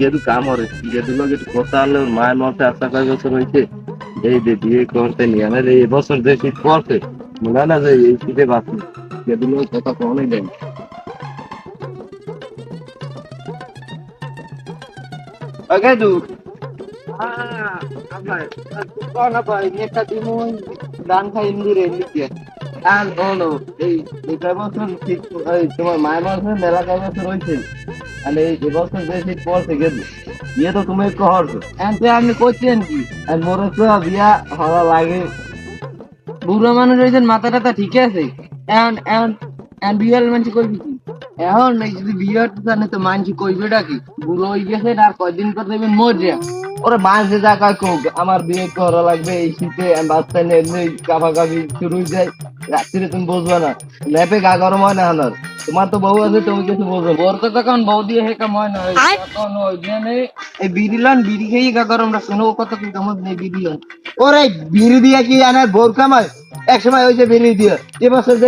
গেদু কাম হরে গেদু লোক একটু কথা হলে মায়ের মতে আশা কয় বছর হয়েছে এই যে বিয়ে করতে নিয়ে আমার এই বছর যে শীত পড়ছে মনে না যে এই শীতে বাঁচি গেদু লোক কথা কখনোই দেয় না। ও গেদু দান খাই ইন্দিরে ইন্দিরে আর বলো, এই বছর শীত তোমার মায়ের মেলা কয় বছর হয়েছে? এই যে বছর যে শীত পড়ছে বিয়ে তো তুমি এনতে আপনি করছেন কি। আর তো বিয়া হওয়া লাগে। বুড়ো মানুষ হয়েছেন, মাথা টাথা ঠিক আছে। এখন এখন এখন বিয়ের মানুষ করবি কি? এখন যদি বিয়ে হতে তো মানুষ কইবেটা কি? বুড়ো হয়ে গেছে, আর কয়দিন পর দেবেন মরে ওরে মাঝে যা কয় কোক আমার বিয়ে করা লাগবে এই শীতে বাচ্চা নিয়ে এমনি কাফাকাফি শুরু হয়ে যায়। রাত্রিরে তুমি বুঝবে না। ল্যাপে গা গরম হয় না হানার। তোমার তো বউ আছে তুমি কিছু বুঝো না। ওর কথা কারণ বৌদি হে কাময় না। তখন ওই জন্য এই বিড়ি লন বিড়ি খেয়ে গা গরম রাখছে ও কত কি কামত নেই বিড়ি লন। ওরে বিড়ি দিয়ে কি আনার বোর কামায় এক সময় ওই যে বিড়ি দিয়ে। এবছর যে